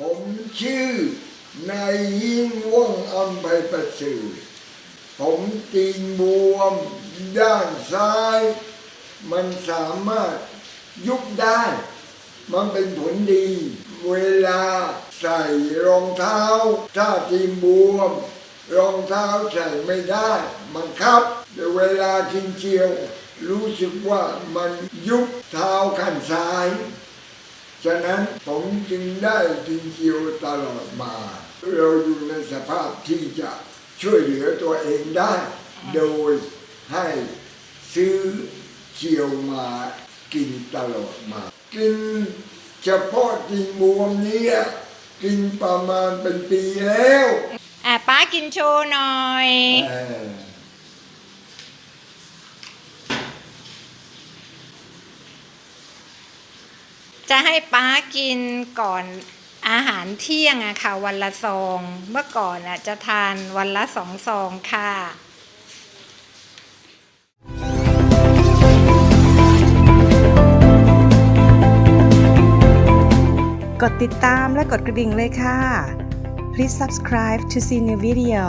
ผมชื่อนายยิ่งว่องอัมไพประสริฐผมตีนบวม ด้านซ้าย มันสามารถยุบได้ มันเป็นผลดี เวลาใส่รองเท้า ถ้าตีนบวม รองเท้าใส่ไม่ได้ มันครับแต่เวลากินเจียว รู้สึกว่ามันยุบเท้าข้างซ้าย ฉะนั้นผมจึงได้กินเจียวตลอดมา เราอยู่ในสภาพที่จะช่วยเหลือตัวเองได้ โดยให้ซื้อเจียวมากินตลอดมา กินเฉพาะกินบวมเนี้กินประมาณเป็นปีแล้ว อะป้ากินโชว์หน่อยเออ จะให้ป้ากินก่อนอาหารเที่ยงอะค่ะ วันละซอง เมื่อก่อนอะจะทานวันละสองซองค่ะกดติดตามและกดกระดิ่งเลยค่ะ Please subscribe to see new video